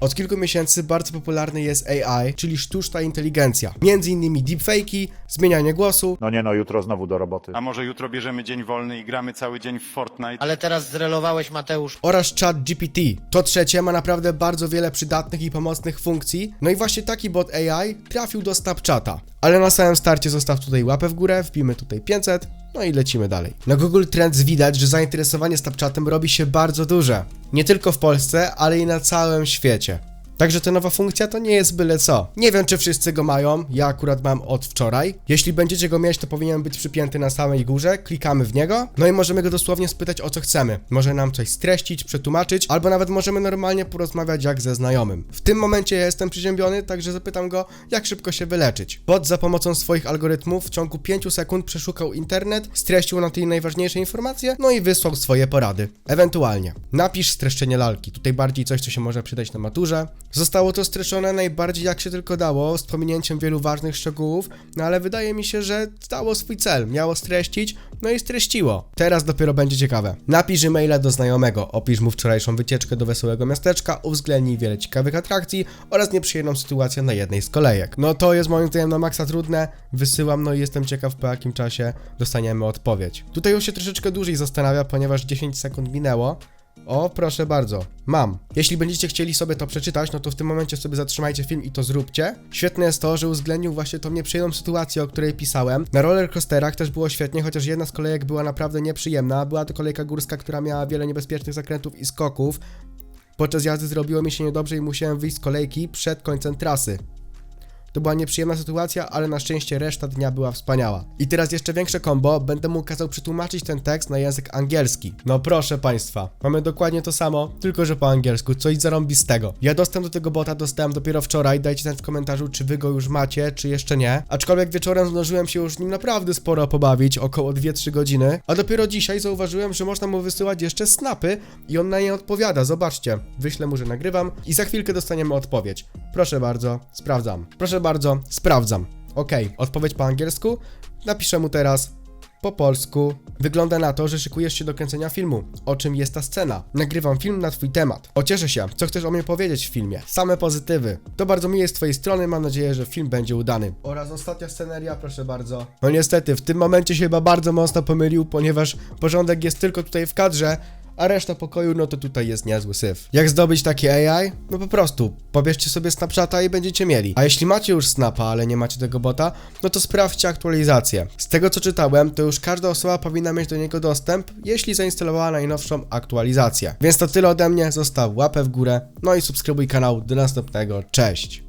Od kilku miesięcy bardzo popularny jest AI, czyli sztuczna inteligencja. Między innymi deepfake'i, zmienianie głosu, No nie no, jutro znowu do roboty. A może jutro bierzemy dzień wolny i gramy cały dzień w Fortnite? Ale teraz zrelowałeś Mateusz. oraz chat GPT. To trzecie ma naprawdę bardzo wiele przydatnych i pomocnych funkcji. No i właśnie taki bot AI trafił do Snapchata. Ale na samym starcie zostaw tutaj łapę w górę, wbijmy tutaj 500, no i lecimy dalej. Na Google Trends widać, że zainteresowanie Snapchatem robi się bardzo duże. Nie tylko w Polsce, ale i na całym świecie. Także ta nowa funkcja to nie jest byle co. Nie wiem, czy wszyscy go mają, ja akurat mam od wczoraj. Jeśli będziecie go mieć, to powinien być przypięty na samej górze, klikamy w niego, no i możemy go dosłownie spytać o co chcemy. Może nam coś streścić, przetłumaczyć, albo nawet możemy normalnie porozmawiać jak ze znajomym. W tym momencie ja jestem przeziębiony, także zapytam go, jak szybko się wyleczyć. Bot za pomocą swoich algorytmów w ciągu 5 sekund przeszukał internet, streścił na tej najważniejsze informacje, no i wysłał swoje porady. Ewentualnie. Napisz streszczenie lalki, tutaj bardziej coś, co się może przydać na maturze. Zostało to streszczone najbardziej jak się tylko dało, z pominięciem wielu ważnych szczegółów, no ale wydaje mi się, że dało swój cel, miało streścić, no i streściło. Teraz dopiero będzie ciekawe. Napisz e-maila do znajomego, opisz mu wczorajszą wycieczkę do wesołego miasteczka, uwzględnij wiele ciekawych atrakcji oraz nieprzyjemną sytuację na jednej z kolejek. No to jest moim zdaniem na maksa trudne, wysyłam, no i jestem ciekaw po jakim czasie dostaniemy odpowiedź. Tutaj już się troszeczkę dłużej zastanawia, ponieważ 10 sekund minęło, o, proszę bardzo, mam. Jeśli będziecie chcieli sobie to przeczytać, no to w tym momencie sobie zatrzymajcie film i to zróbcie. Świetne jest to, że uwzględnił właśnie tą nieprzyjemną sytuację, o której pisałem. Na rollercoasterach też było świetnie, chociaż jedna z kolejek była naprawdę nieprzyjemna. Była to kolejka górska, która miała wiele niebezpiecznych zakrętów i skoków. Podczas jazdy zrobiło mi się niedobrze i musiałem wyjść z kolejki przed końcem trasy. To była nieprzyjemna sytuacja, ale na szczęście reszta dnia była wspaniała. I teraz jeszcze większe kombo, będę mu kazał przetłumaczyć ten tekst na język angielski. No proszę państwa, mamy dokładnie to samo, tylko że po angielsku, coś zarąbistego. Ja dostęp do tego bota dostałem dopiero wczoraj, dajcie znać w komentarzu, czy wy go już macie, czy jeszcze nie. Aczkolwiek wieczorem zdążyłem się już nim naprawdę sporo pobawić, około 2-3 godziny, a dopiero dzisiaj zauważyłem, że można mu wysyłać jeszcze snapy i on na nie odpowiada, zobaczcie. Wyślę mu, że nagrywam i za chwilkę dostaniemy odpowiedź. Proszę bardzo, sprawdzam. Proszę bardzo, sprawdzam. Okej, odpowiedź po angielsku. Napiszę mu teraz po polsku. Wygląda na to, że szykujesz się do kręcenia filmu. O czym jest ta scena? Nagrywam film na twój temat. Ocieszę się. Co chcesz o mnie powiedzieć w filmie? Same pozytywy. To bardzo miłe z twojej strony, mam nadzieję, że film będzie udany. Oraz ostatnia sceneria, proszę bardzo. No niestety, w tym momencie się chyba bardzo mocno pomylił, ponieważ porządek jest tylko tutaj w kadrze, a reszta pokoju, no to tutaj jest niezły syf. Jak zdobyć takie AI? No po prostu, pobierzcie sobie Snapchata i będziecie mieli. A jeśli macie już Snapa, ale nie macie tego bota, no to sprawdźcie aktualizację. Z tego co czytałem, to już każda osoba powinna mieć do niego dostęp, jeśli zainstalowała najnowszą aktualizację. Więc to tyle ode mnie, zostaw łapę w górę, no i subskrybuj kanał. Do następnego, cześć!